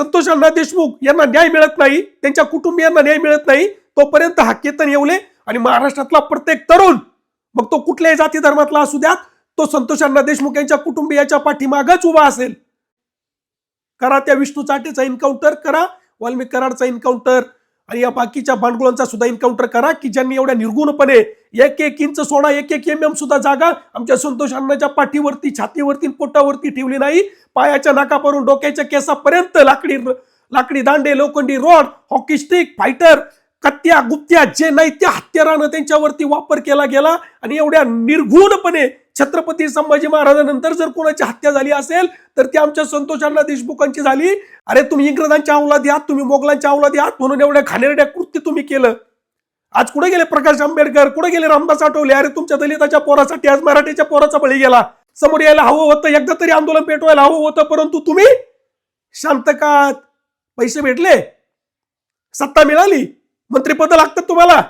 संतोष अण्णा देशमुख यांना न्याय मिळत नाही त्यांच्या कुटुंबियांना न्याय मिळत नाही तोपर्यंत हा केतन येवले आणि महाराष्ट्रातला प्रत्येक तरुण मग तो कुठल्याही जाती धर्मातला असू द्यात तो संतोष अण्णा देशमुख यांच्या कुटुंबियाच्या पाठीमागच उभा असेल. करा त्या विष्णू चाटेचा एन्काउंटर करा वाल्मिक कराडचा एन्काउंटर आणि या बाकीच्या भांडगुळांचा सुद्धा एन्काउंटर करा की ज्यांनी एवढ्या निर्गुणपणे एक एक इंच सोना एक एक एम एम सुद्धा जागा. आमच्या संतोष अण्णाच्या पाठीवरती छातीवरती पोटावरती ठेवली नाही. पायाच्या नाकापासून डोक्याच्या केसापर्यंत लाकडी लाकडी दांडे लोखंडी रॉड हॉकी स्टिक फायटर कत्त्या गुप्त्या जे नाही त्या हत्यारानं त्यांच्यावरती वापर केला गेला. आणि एवढ्या निर्घुणपणे छत्रपती संभाजी महाराजांनंतर जर कोणाची हत्या झाली असेल तर ती आमच्या संतोषांना देशमुखांची झाली. अरे तुम्ही इंग्रजांच्या अवलादी आहात तुम्ही मोगलांच्या अवलादी आहात म्हणून एवढ्या घाणेरड्या कृत्य तुम्ही केलं. आज कुठे गेले प्रकाश आंबेडकर? कुठे गेले रामदास आठवले? अरे तुमच्या दलिताच्या पोरासाठी आज मराठीच्या पोराचा बळी गेला. समोर यायला हवं होतं एकदा तरी आंदोलन पेटवायला हवं होतं परंतु तुम्ही शांत का? पैसे भेटले? सत्ता मिळाली? मंत्रिपद लागतात तुम्हाला?